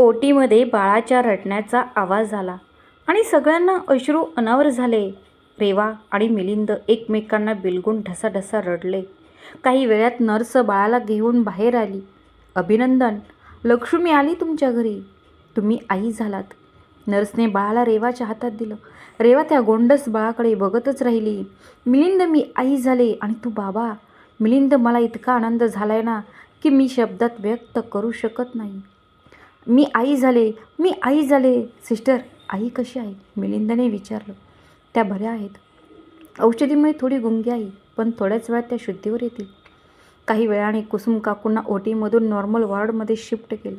ओटीमध्ये बाळाच्या रडण्याचा आवाज आला आणि सगळ्यांना अश्रू अनावर झाले. रेवा आणि मिलिंद एकमेकांना बिलगून ढसाढसा रडले. काही वेळात नर्स बाळाला घेऊन बाहेर आली. अभिनंदन लक्ष्मी आली तुमच्या घरी. तुम्ही आई झालात. नर्सने बाळाला रेवाच्या हातात दिलं. रेवा त्या गोंडस बाळाकडे बघतच राहिली. मिलिंद मी आई झाले आणि तू बाबा. मिलिंद मला इतका आनंद झालाय ना की मी शब्दात व्यक्त करू शकत नाही. मी आई झाले मी आई झाले. सिस्टर आई कशी आहे? मिलिंदाने विचारलं. त्या बऱ्या आहेत. औषधीमुळे थोडी गुंगी आहे पण थोड्याच वेळात त्या शुद्धीवर येतील. काही वेळाने कुसुम काकूंना ओटीमधून नॉर्मल वॉर्डमध्ये शिफ्ट केलं.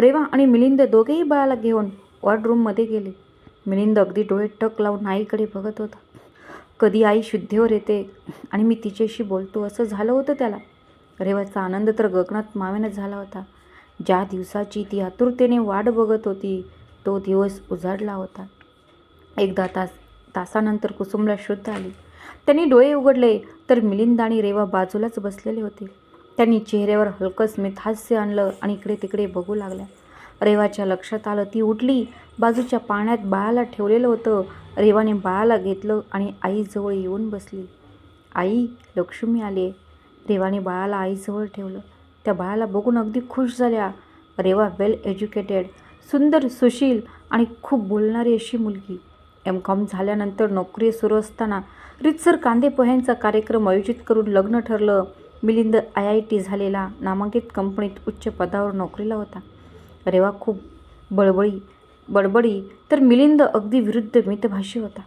रेवा आणि मिलिंद दोघेही बाळाला घेऊन वॉर्ड रूममध्ये गेले. मिलिंद अगदी डोळे टक लावून आईकडे बघत होता. कधी आई शुद्धीवर येते आणि मी तिच्याशी बोलतो असं झालं होतं त्याला. रेवाचा आनंद तर गगनात मावेनं झाला होता. ज्या दिवसाची ती आतुरतेने वाट बघत होती तो दिवस उजाडला होता. एकदा तास तासानंतर कुसुमला शुद्ध आली. त्यांनी डोळे उघडले तर मिलिंद आणि रेवा बाजूलाच बसलेले होते. त्यांनी चेहऱ्यावर हलकं स्मित हास्य आणलं आणि इकडे तिकडे बघू लागल्या. रेवाच्या लक्षात आलं ती उठली बाजूच्या पाण्यात बाळाला ठेवलेलं होतं. रेवाने बाळाला घेतलं आणि आईजवळ येऊन बसली. आई लक्ष्मी आली. रेवाने बाळाला आईजवळ ठेवलं. त्या बाळाला बघून अगदी खुश झाल्या. रेवा वेल एज्युकेटेड सुंदर सुशील आणि खूप बोलणारी अशी मुलगी. एम कॉम झाल्यानंतर नोकरी सुरू असताना रितसर कांदे पोह्यांचा कार्यक्रम आयोजित करून लग्न ठरलं. मिलिंद आय आय टी झालेला नामांकित कंपनीत उच्च पदावर नोकरीला होता. रेवा खूप बळबळी बडबडी. तर मिलिंद अगदी विरुद्ध मितभाषी होता.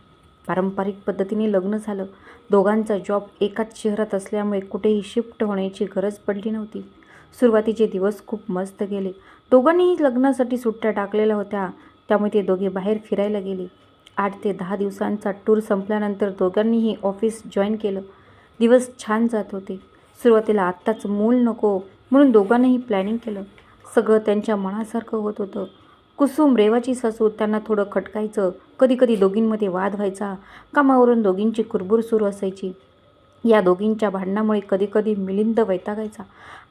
पारंपरिक पद्धतीने लग्न झालं. दोघांचा जॉब एकाच शहरात असल्यामुळे कुठेही शिफ्ट होण्याची गरज पडली नव्हती. सुरुवातीचे दिवस खूप मस्त गेले. दोघांनीही लग्नासाठी सुट्ट्या टाकलेल्या होत्या. त्यामुळे ते दोघे बाहेर फिरायला गेले. आठ ते दहा दिवसांचा टूर संपल्यानंतर दोघांनीही ऑफिस जॉईन केलं. दिवस छान जात होते. सुरुवातीला आत्ताच मूल नको म्हणून दोघांनीही प्लॅनिंग केलं. सगळं त्यांच्या मनासारखं होत होतं. कुसुम रेवाची सासू त्यांना थोडं खटकायचं. कधी कधी दोघींमध्ये वाद व्हायचा. कामावरून दोघींची कुरबूर सुरू असायची. या दोघींच्या भांडणामुळे कधीकधी मिलिंद वैतागायचा.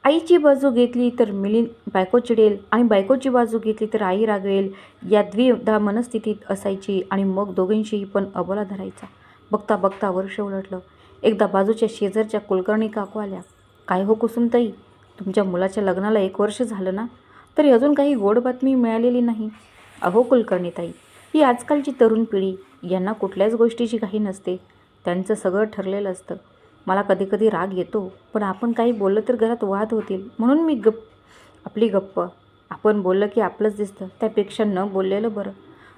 आईची बाजू घेतली तर मिलिंद बायको चिडेल आणि बायकोची बाजू घेतली तर आई रागवेल. या द्विधा मनस्थितीत असायची आणि मग दोघींशीही पण अबोला धरायचा. बघता बघता वर्ष उलटलं. एकदा बाजूच्या शेजारच्या कुलकर्णी काकू आल्या. काय हो कुसुमताई? तुमच्या मुलाच्या लग्नाला एक वर्ष झालं ना? तरी अजून काही गोड बातमी मिळालेली नाही. अहो कुलकर्णीताई ही आजकालची तरुण पिढी यांना कुठल्याच गोष्टीची काही नसते. त्यांचं सगळं ठरलेलं असतं. मला कधीकधी राग येतो पण आपण काही बोललं तर घरात वाद होतील. म्हणून मी गप आपली गप्प. आपण बोललं की आपलंच दिसतं त्यापेक्षा न बोललेलं बरं.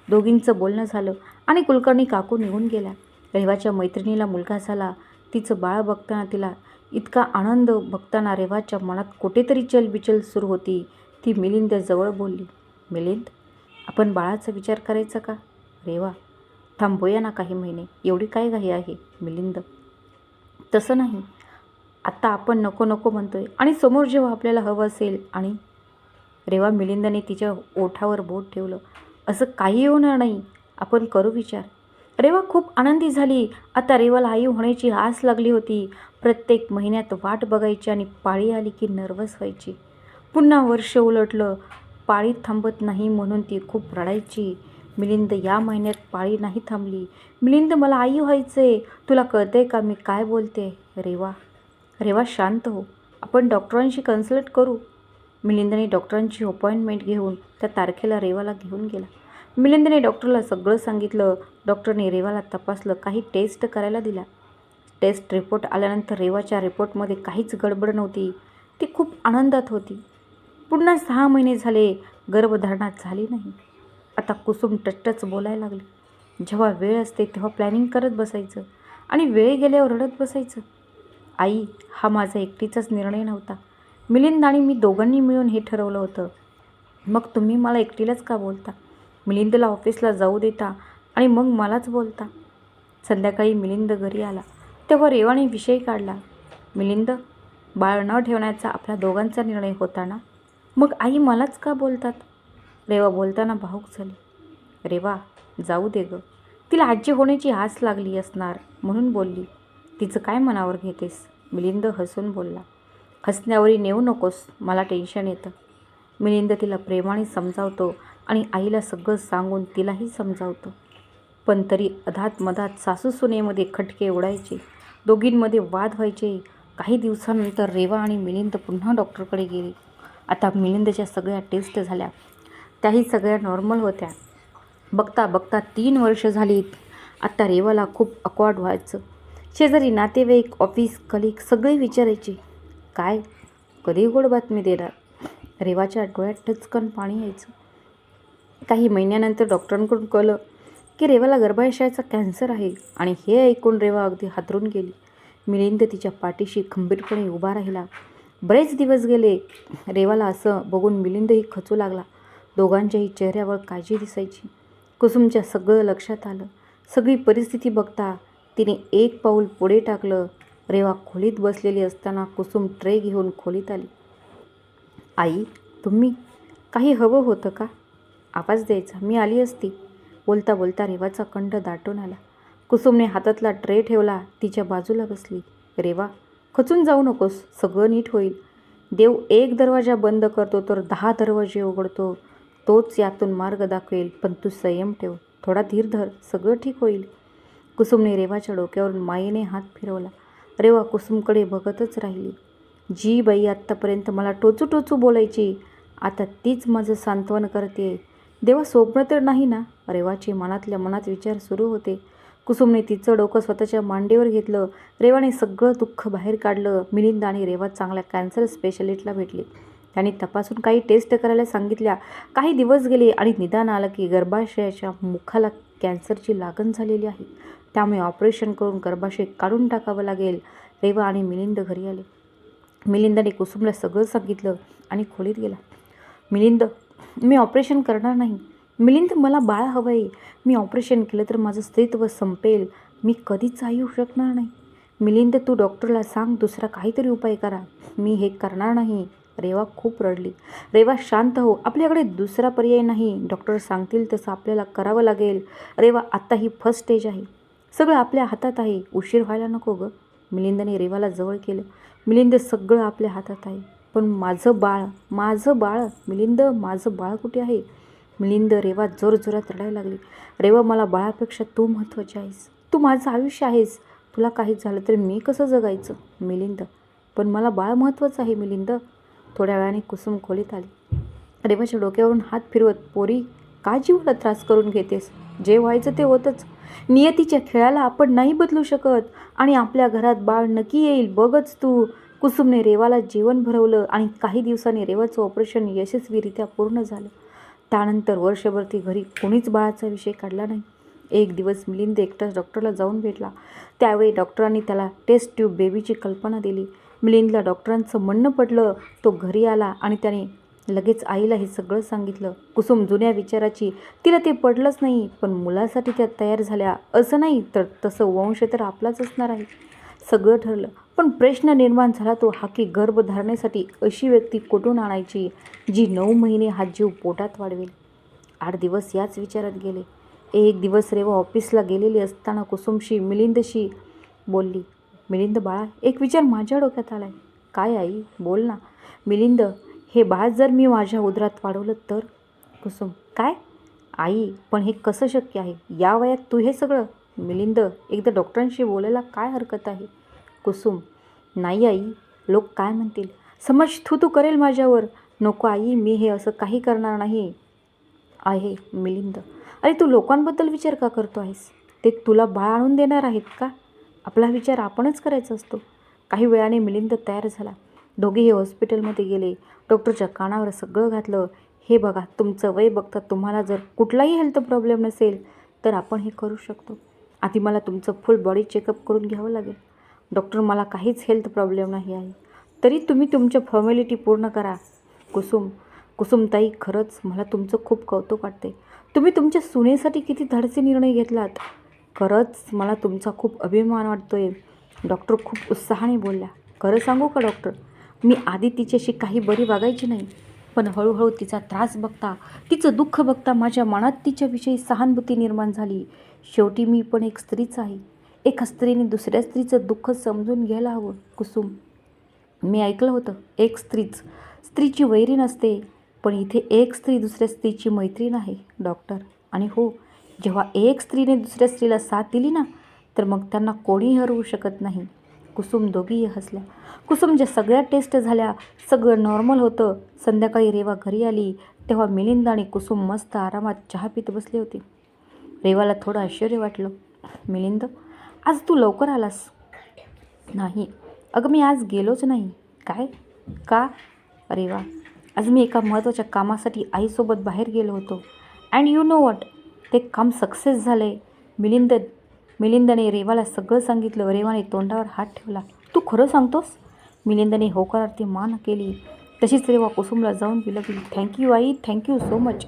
दोघींचं बोलणं झालं आणि कुलकर्णी काकू निघून गेल्या. रेवाच्या मैत्रिणीला मुलगा झाला. तिचं बाळ बघताना तिला इतका आनंद बघताना रेवाच्या मनात कुठेतरी चलबिचल सुरू होती. ती मिलिंद जवळ बोलली मिलिंद आपण बाळाचा विचार करायचा का? रेवा थांबूया ना काही महिने. एवढी काय घाई आहे मिलिंद? तसं नाही. आत्ता आपण नको नको म्हणतो आहे आणि समोर जेव्हा आपल्याला हवं असेल आणि रेवा मिलिंदाने तिच्या ओठावर बोट ठेवलं असं काही होणार नाही. आपण करू विचार. रेवा खूप आनंदी झाली. आता रेवाला आई होण्याची आस लागली होती. प्रत्येक महिन्यात वाट बघायची आणि पाळी आली की नर्वस व्हायची. पुन्हा वर्ष उलटलं. पाळी थांबत नाही म्हणून ती खूप रडायची. मिलिंद या महिन्यात पाळी नाही थांबली. मिलिंद मला आई व्हायचे तुला कळतंय का मी काय बोलते? रेवा रेवा शांत हो. आपण डॉक्टरांशी कन्सल्ट करू. मिलिंदने डॉक्टरांची अपॉइंटमेंट घेऊन त्या तारखेला रेवाला घेऊन गेला. मिलिंदने डॉक्टरला सगळं सांगितलं. डॉक्टरने रेवाला तपासलं. काही टेस्ट करायला दिला टेस्ट रिपोर्ट आल्यानंतर रेवाच्या रिपोर्टमध्ये काहीच गडबड नव्हती. ती खूप आनंदात होती. पुन्हा सहा महिने झाले. गर्भधारणा झाली नाही. आता कुसुम टच्टच बोलायला लागली. जेव्हा वेळ असते तेव्हा प्लॅनिंग करत बसायचं आणि वेळ गेल्यावर रडत बसायचं. आई हा माझा एकटीचाच निर्णय नव्हता. मिलिंद आणि मी दोघांनी मिळून हे ठरवलं होतं. मग तुम्ही मला एकटीलाच का बोलता? मिलिंदला ऑफिसला जाऊ देता आणि मग मलाच बोलता. संध्याकाळी मिलिंद घरी आला. तेव्हा रेवाने विषय काढला. मिलिंद बाळ न ठेवण्याचा आपल्या दोघांचा निर्णय होता ना? मग आई मलाच का बोलतात? रेवा बोलताना भाऊक झाली. रेवा जाऊ दे गं. तिला आजी होण्याची आस लागली असणार म्हणून बोलली. तिचं काय मनावर घेतेस? मिलिंद हसून बोलला. हसण्यावरी नेऊ नकोस मला टेन्शन येतं. मिलिंद तिला प्रेमाने समजावतो आणि आईला सगळं सांगून तिलाही समजावतो. पण तरी अधात मधात सासू सुनेमध्ये खटके उडायचे दोघींमध्ये वाद व्हायचे. काही दिवसानंतर रेवा आणि मिलिंद पुन्हा डॉक्टरकडे गेले. आता मिलिंदच्या सगळ्या टेस्ट झाल्या. त्याही सगळ्या नॉर्मल होत्या. बघता बघता तीन वर्ष झालीत. आत्ता रेवाला खूप अकवाड व्हायचं. शेजारी नातेवाईक ऑफिस कलिक सगळे विचारायचे काय? कधी गोड बातमी देणार? रेवाच्या डोळ्यात टचकन पाणी यायचं. काही महिन्यानंतर डॉक्टरांकडून कळलं की रेवाला गर्भाशयाचा कॅन्सर आहे आणि हे ऐकून रेवा अगदी हातरून गेली. मिलिंद तिच्या पाठीशी खंबीरपणे उभा राहिला. बरेच दिवस गेले रेवाला असं बघून मिलिंदही खचू लागला. दोघांच्याही चेहऱ्यावर काळजी दिसायची. कुसुमच्या सगळं लक्षात आलं. सगळी परिस्थिती बघता तिने एक पाऊल पुढे टाकलं. रेवा खोलीत बसलेली असताना कुसुम ट्रे घेऊन खोलीत आली. आई तुम्ही? काही हवं होतं का? आवाज द्यायचा. मी आली असती. बोलता बोलता रेवाचा कंठ दाटून आला. कुसुमने हातातला ट्रे ठेवला. तिच्या बाजूला बसली. रेवा खचून जाऊ नकोस. सगळं नीट होईल. देव एक दरवाजा बंद करतो तर दहा दरवाजे उघडतो. तोच यातून मार्ग दाखवेल पण तू संयम ठेव. थोडा धीर धर सगळं ठीक होईल. कुसुमने रेवाच्या डोक्यावरून मायेने हात फिरवला. रेवा कुसुमकडे बघतच राहिली. जी बाई आत्तापर्यंत मला टोचू टोचू बोलायची आता तीच माझं सांत्वन करते. देवा स्वप्न तर नाही ना? रेवाचे मनातल्या मनात विचार सुरू होते. कुसुमने तिचं डोकं स्वतःच्या मांडीवर घेतलं. रेवाने सगळं दुःख बाहेर काढलं. मिलिंद आणि रेवा चांगल्या कॅन्सर स्पेशलिस्टला भेटली. त्यांनी तपासून काही टेस्ट करायला सांगितल्या. काही दिवस गेले आणि निदान आलं की गर्भाशयाच्या मुखाला कॅन्सरची लागण झालेली आहे. त्यामुळे ऑपरेशन करून गर्भाशय काढून टाकावं लागेल. रेवा आणि मिलिंद घरी आले. मिलिंदाने कुसुमला सगळं सांगितलं आणि खोलीत गेला. मिलिंद मी ऑपरेशन करणार नाही. मिलिंद मला बाळ हवं आहे मी ऑपरेशन केलं तर माझं स्त्रीत्व संपेल. मी कधीच आई होऊ शकणार नाही. मिलिंद तू डॉक्टरला सांग दुसरा काहीतरी उपाय करा. मी हे करणार नाही. रेवा खूप रडली. रेवा शांत हो आपल्याकडे दुसरा पर्याय नाही. डॉक्टर सांगतील तसं आपल्याला करावं लागेल. रेवा आत्ता ही फर्स्ट स्टेज आहे. सगळं आपल्या हातात आहे. उशीर व्हायला नको गं. मिलिंदने रेवाला जवळ केलं. मिलिंद सगळं आपल्या हातात आहे. पण माझं बाळ माझं बाळ मिलिंद माझं बाळ कुठे आहे? मिलिंद रेवा जोरजोरात रडायला लागली. रेवा मला बाळापेक्षा तू महत्त्वाची आहेस. तू माझं आयुष्य आहेस. तुला काही झालं तर मी कसं जगायचं? मिलिंद. पण मला बाळ महत्त्वाचं आहे मिलिंद. थोड्या वेळाने कुसुम खोलीत आली. रेवाच्या डोक्यावरून हात फिरवत पोरी का जीवाला त्रास करून घेतेस? जे व्हायचं ते होतंच. नियतीच्या खेळाला आपण नाही बदलू शकत आणि आपल्या घरात बाळ नक्की येईल बघच तू. कुसुमने रेवाला जीवन भरवलं आणि काही दिवसांनी रेवाचं ऑपरेशन यशस्वीरित्या पूर्ण झालं. त्यानंतर वर्षभर ती घरी कोणीच बाळाचा विषय काढला नाही. एक दिवस मिलिंद एकटाच डॉक्टरला जाऊन भेटला. त्यावेळी डॉक्टरांनी त्याला टेस्ट ट्यूब बेबीची कल्पना दिली. मिलिंदला डॉक्टरांचं म्हणणं पडलं. तो घरी आला आणि त्याने लगेच आईला हे सगळं सांगितलं. कुसुम जुन्या विचाराची तिला ते पडलंच नाही पण मुलासाठी त्या तयार झाल्या. असं नाही तर तसं वंश तर आपलाच असणार आहे. सगळं ठरलं. पण प्रश्न निर्माण झाला तो हा की गर्भधारणेसाठी अशी व्यक्ती कुठून आणायची जी नऊ महिने हा जीव पोटात वाढवेल? आठ दिवस याच विचारात गेले. एक दिवस रेवा ऑफिसला गेलेली असताना कुसुमशी मिलिंदशी बोलली मिलिंद बाळा एक विचार माझ्या डोक्यात आला आहे काय आई? बोल ना. मिलिंद हे बाळ जर मी माझ्या उदरात वाढवलं तर? कुसुम काय? आई पण हे कसं शक्य आहे? या वयात तू हे सगळं? मिलिंद एकदा डॉक्टरांशी बोलायला काय हरकत आहे? कुसुम नाही आई. लोक काय म्हणतील? समज तू तू करेल माझ्यावर. नको आई मी हे असं काही करणार नाही. आहे मिलिंद. अरे तू लोकांबद्दल विचार का करतो आहेस ते तुला बाळ आणून देणार आहेत का? आपला विचार आपणच करायचा असतो. काही वेळाने मिलिंद तयार झाला. दोघेही हॉस्पिटलमध्ये गेले. डॉक्टरच्या कानावर सगळं घातलं. हे बघा तुमचं वय बघता तुम्हाला जर कुठलाही हेल्थ प्रॉब्लेम नसेल तर आपण हे करू शकतो. आधी मला तुमचं फुल बॉडी चेकअप करून घ्यावं लागेल. डॉक्टर मला काहीच हेल्थ प्रॉब्लेम नाही आहे. तरी तुम्ही तुमच्या फॉर्मॅलिटी पूर्ण करा. कुसुम कुसुमताई खरंच मला तुमचं खूप कौतुक वाटते तुम्ही तुमच्या सुनेसाठी किती धडचे निर्णय घेतलात? खरंच मला तुमचा खूप अभिमान वाटतो आहे डॉक्टर खूप उत्साहाने बोलल्या खरं सांगू का डॉक्टर? मी आधी तिच्याशी काही बरी वागायची नाही. पण हळूहळू तिचा त्रास बघता तिचं दुःख बघता माझ्या मनात तिच्याविषयी सहानुभूती निर्माण झाली. शेवटी मी पण एक स्त्रीच आहे. एका स्त्रीने दुसऱ्या स्त्रीचं दुःख समजून घ्यायला हवं कुसुम. मी ऐकलं होतं एक स्त्रीच. स्त्रीची वैरी नसते पण इथे एक स्त्री दुसऱ्या स्त्रीची मैत्रीण आहे डॉक्टर. आणि हो जेव्हा एक स्त्रीने दुसऱ्या स्त्रीला साथ दिली ना तर मग त्यांना कोणीही हरवू शकत नाही. कुसुम दोघीही हसल्या. कुसुमच्या सगळ्या टेस्ट झाल्या. सगळं नॉर्मल होतं. संध्याकाळी रेवा घरी आली. तेव्हा मिलिंद आणि कुसुम मस्त आरामात चहा पित बसले होते. रेवाला थोडं आश्चर्य वाटलं. मिलिंद आज तू लवकर आलास? नाही. अगं मी आज गेलोच नाही. काय? का? अरे वा. आज मी एका महत्त्वाच्या कामासाठी आईसोबत बाहेर गेलो होतो. अँड यू नो वॉट ते काम सक्सेस झाले. मिलिंद मिलिंदने रेवाला सगळं सांगितलं. रेवाने तोंडावर हात ठेवला. तू खरं सांगतोस? मिलिंदने होकारार्थी मान केली. तशीच रेवा कुसुमला जाऊन विलगली. थँक्यू आई. थँक्यू सो मच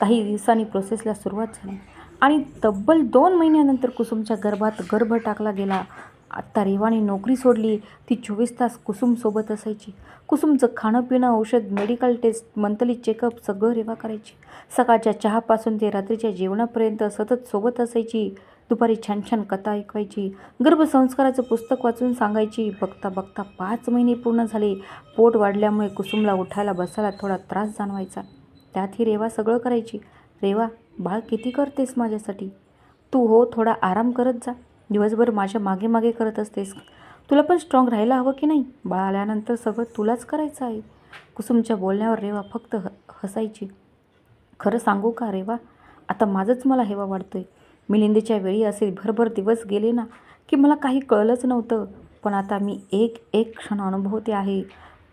काही दिवसांनी प्रोसेसला सुरुवात झाली. आणि तब्बल दोन महिन्यानंतर कुसुमच्या गर्भात गर्भ टाकला गेला. आत्ता रेवाने नोकरी सोडली. ती चोवीस तास कुसुमसोबत असायची. कुसुमचं खाणं पिणं औषध मेडिकल टेस्ट मंथली चेकअप सगळं रेवा करायची. सकाळच्या चहापासून ते रात्रीच्या जेवणापर्यंत सतत सोबत असायची. दुपारी छान छान कथा ऐकवायची. गर्भसंस्काराचं पुस्तक वाचून सांगायची. बघता बघता पाच महिने पूर्ण झाले. पोट वाढल्यामुळे कुसुमला उठायला बसायला थोडा त्रास जाणवायचा. त्यात ही रेवा सगळं करायची. रेवा बाळ किती करतेस माझ्यासाठी? तू हो थोडा आराम करत जा. दिवसभर माझ्या मागे मागे करत असतेस. तुला पण स्ट्रॉंग राहायला हवं की नाही? बाळ आल्यानंतर सगळं तुलाच करायचं आहे. कुसुमच्या बोलण्यावर रेवा फक्त ह हसायची. खरं सांगू का रेवा? आता माझंच मला हेवा वाढतोय. मिलिंदीच्या वेळी असे भरभर दिवस गेले ना की मला काही कळलंच नव्हतं. पण आता मी एक एक क्षण अनुभवते आहे.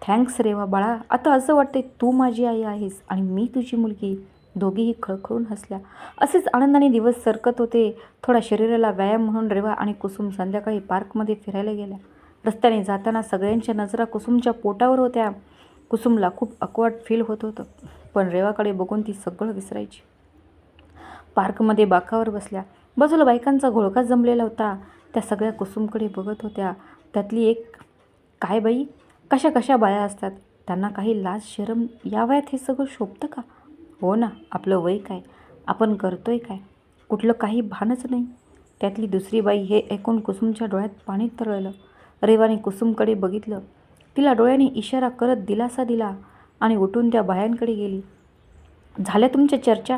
थँक्स रेवा बाळा. आता असं वाटते तू माझी आई आहेस आणि मी तुझी मुलगी. दोघीही खळखळून हसल्या. असेच आनंदाने दिवस सरकत होते. थोडा शरीराला व्यायाम म्हणून रेवा आणि कुसुम संध्याकाळी पार्कमध्ये फिरायला गेल्या. रस्त्याने जाताना सगळ्यांच्या नजरा कुसुमच्या पोटावर होत्या. कुसुमला खूप अकवाट फील होत होतं पण रेवाकडे बघून ती सगळं विसरायची. पार्कमध्ये बाकावर बसल्या. बाजूला बायकांचा घोळका जमलेला होता. त्या सगळ्या कुसुमकडे बघत होत्या. त्यातली एक काय बाई? कशा कशा बाया असतात? त्यांना काही लाज शरम या वयात हे सगळं शोभतं का? हो ना आपलं वय काय? आपण करतोय काय? कुठलं काही भानच नाही. त्यातली दुसरी बाई हे ऐकून कुसुमच्या डोळ्यात पाणी तरळलं. रेवाने कुसुमकडे बघितलं. तिला डोळ्याने इशारा करत दिलासा दिला आणि उठून त्या बायांकडे गेली. झाल्या तुमच्या चर्चा?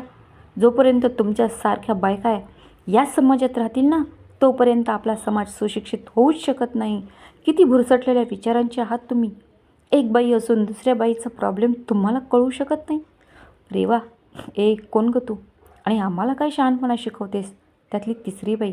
जोपर्यंत तुमच्यासारख्या बायका या समाजात राहतील ना तोपर्यंत आपला समाज सुशिक्षित होऊच शकत नाही. किती भुरसटलेल्या विचारांचे आहात तुम्ही. एक बाई असून दुसऱ्या बाईचा प्रॉब्लेम तुम्हाला कळू शकत नाही. रेवा ए कोण ग तू? आणि आम्हाला काय शहाणपणा शिकवतेस? त्यातली तिसरी बाई.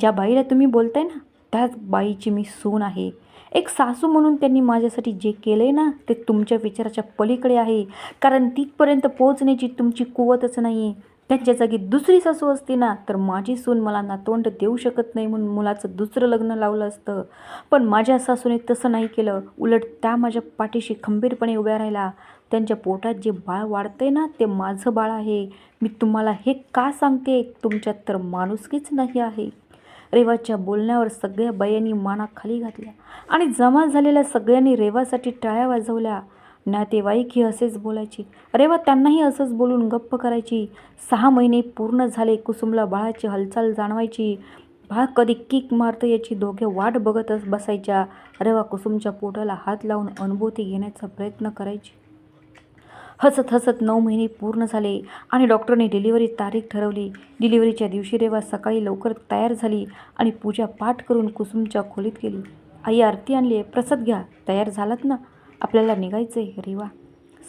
ज्या बाईला तुम्ही बोलताय ना त्याच बाईची मी सून आहे. एक सासू म्हणून त्यांनी माझ्यासाठी जे केलं आहे ना ते तुमच्या विचाराच्या पलीकडे आहे. कारण तिथपर्यंत पोहोचण्याची तुमची कुवतच नाही आहे त्यांच्या जागी दुसरी सासू असती ना तर माझी सून मला नातोंड देऊ शकत नाही म्हणून मुलाचं दुसरं लग्न लावलं असतं. पण माझ्या सासूने तसं नाही केलं. उलट त्या माझ्या पाठीशी खंबीरपणे उभ्या राहिला त्यांच्या पोटात जे बाळ वाढतंय ना ते माझं बाळ आहे. मी तुम्हाला हे का सांगते? तुमच्यात तर माणुसकीच नाही आहे. रेवाच्या बोलण्यावर सगळ्या बायांनी माना खाली घातल्या आणि जमा झालेल्या सगळ्यांनी रेवासाठी टाळ्या वाजवल्या. नातेवाईक ही असेच बोलायची. रेवा त्यांनाही असंच बोलून गप्प करायची. सहा महिने पूर्ण झाले कुसुमला बाळाची हालचाल जाणवायची. बाळ कधी किक मारतं याची दोघे वाट बघतच बसायच्या. रेवा कुसुमच्या पोटाला हात लावून अनुभूती घेण्याचा प्रयत्न करायची. हसत हसत नऊ महिने पूर्ण झाले आणि डॉक्टरने डिलिव्हरी तारीख ठरवली. डिलिव्हरीच्या दिवशी रेवा सकाळी लवकर तयार झाली आणि पूजा पाठ करून कुसुमच्या खोलीत गेली. आई आरती आणली आहे प्रसाद घ्या. तयार झालात ना? आपल्याला निघायचं आहे रेवा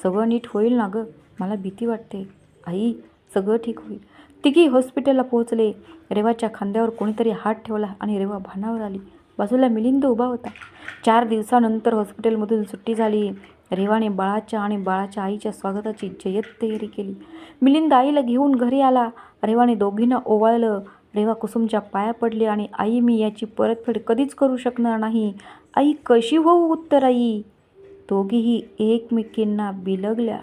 सगळं नीट होईल ना गं? मला भीती वाटते. आई सगळं ठीक होईल. तिघी हॉस्पिटलला पोहोचले. रेवाच्या खांद्यावर कोणीतरी हात ठेवला आणि रेवा भानावर आली. बाजूला मिलिंद उभा होता. चार दिवसानंतर हॉस्पिटलमधून सुट्टी झाली. रेवाने बाळाच्या आणि बाळाच्या आईच्या स्वागताची जय्यत तयारी केली. मिलिंद आईला घेऊन घरी आला. रेवाने दोघींना ओवाळलं. रेवा कुसुमच्या पाया पडली आणि आई मी याची परतफेड कधीच करू शकणार नाही. आई कशी होऊ उत्तर आई दोघीही एकमेकींना बिलगल्या.